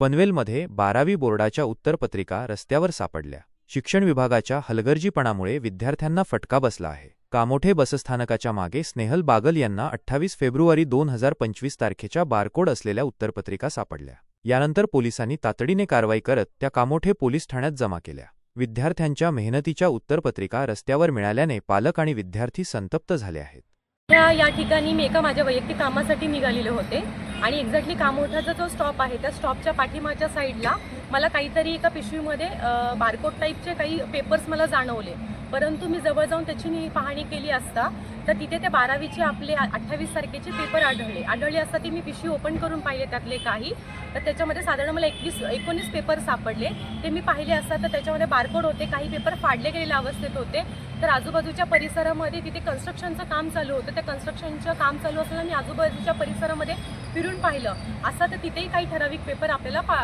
पनवेलमध्ये बारावी बोर्डाच्या उत्तरपत्रिका रस्त्यावर सापडल्या. शिक्षण विभागाच्या हलगर्जीपणामुळे विद्यार्थ्यांना फटका बसला आहे. कामोठे बसस्थानकाच्या मागे स्नेहल बागल यांना अठ्ठावीस फेब्रुवारी दोन हजार पंचवीस तारखेच्या बारकोड असलेल्या उत्तरपत्रिका सापडल्या. यानंतर पोलिसांनी तातडीने कारवाई करत त्या कामोठे पोलीस ठाण्यात जमा केल्या. विद्यार्थ्यांच्या मेहनतीच्या उत्तरपत्रिका रस्त्यावर मिळाल्याने पालक आणि विद्यार्थी संतप्त झाले आहेत. या या ठिकाणी मी एका माझ्या वैयक्तिक कामासाठी निघालेले होते. आणि एक्झॅक्टली कामोठाचा जो स्टॉप आहे त्या स्टॉपच्या पाठीमागच्या साईडला मला काहीतरी एका पिशवीमध्ये बारकोड टाईपचे काही पेपर्स मला जाणवले. परंतु मी जवळ जाऊन त्याची मी पाहणी केली असता तर तिथे ते बारावीचे आपले अठ्ठावीस तारखेचे पेपर आढळले. आढळले असता ती मी पिशवी ओपन करून पाहिले त्यातले काही. तर त्याच्यामध्ये साधारण मला एकवीस एकोणीस पेपर सापडले. ते मी पाहिले असता तर त्याच्यामध्ये बारकोड होते काही पेपर फाडले गेलेल्या अवस्थेत होते. तर आजूबाजूच्या परिसरामध्ये तिथे कन्स्ट्रक्शनचं काम चालू होतं. त्या कन्स्ट्रक्शनचं काम चालू असताना मी आजूबाजूच्या परिसरामध्ये फिरून पाहिलं. असं तर तिथेही काही ठराविक पेपर आपल्याला पा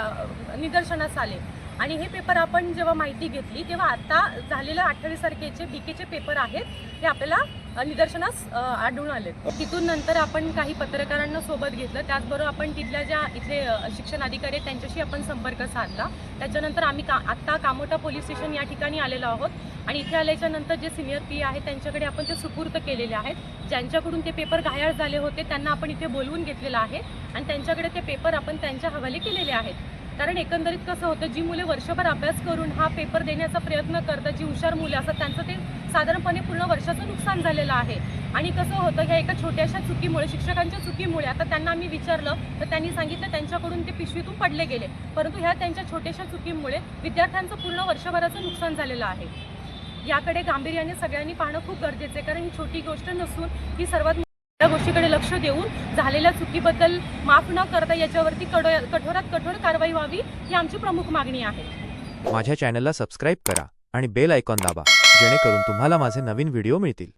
निदर्शनास आले. आणि हे पेपर आपण जेव्हा माहिती घेतली तेव्हा आता झालेल्या अठ्ठावीस तारखेचे बीकेचे पेपर आहेत हे आपल्याला निदर्शनास आढळून आले. तिथून नंतर आपण काही पत्रकारांना सोबत घेतलं. त्याचबरोबर आपण तिथल्या ज्या इथले शिक्षण अधिकारी आहेत त्यांच्याशी आपण संपर्क साधला. त्याच्यानंतर आम्ही का आत्ता कामोटा पोलीस स्टेशन या ठिकाणी आलेलो आहोत. आणि इथे आल्याच्यानंतर जे सिनियर पी आहेत त्यांच्याकडे आपण ते सुपूर्द केलेले आहेत. ज्यांच्याकडून ते पेपर घायाळ झाले होते त्यांना आपण इथे बोलवून घेतलेलं आहे. आणि त्यांच्याकडे ते पेपर आपण त्यांच्या हवाले केलेले आहेत. कारण एकंदरीत कसं होतं जी मुले वर्षभर अभ्यास करून हा पेपर देण्याचा प्रयत्न करतात जी हुशार मुले असतात त्यांचं ते साधारणपणे पूर्ण वर्षाचं नुकसान झालेलं आहे. आणि कसं होतं ह्या एका छोट्याशा चुकीमुळे शिक्षकांच्या चुकीमुळे आता त्यांना आम्ही विचारलं तर त्यांनी सांगितलं त्यांच्याकडून ते पिशवीतून पडले गेले. परंतु ह्या त्यांच्या छोट्याशा चुकीमुळे विद्यार्थ्यांचं पूर्ण वर्षभराचं नुकसान झालेलं आहे. याकडे गांभीर्याने सगळ्यांनी पाहणं खूप गरजेचं आहे कारण ही छोटी गोष्ट नसून ही सर्वात या गोष्टीकडे लक्ष देऊन झालेल्या चुकीबद्दल माफ न करता याच्यावरती कड कठोरात कठोर कारवाई व्हावी ही आमची प्रमुख मागणी आहे. माझ्या चॅनलला सबस्क्राईब करा आणि बेल आयकॉन दाबा जेणेकरून तुम्हाला माझे नवीन व्हिडिओ मिळतील.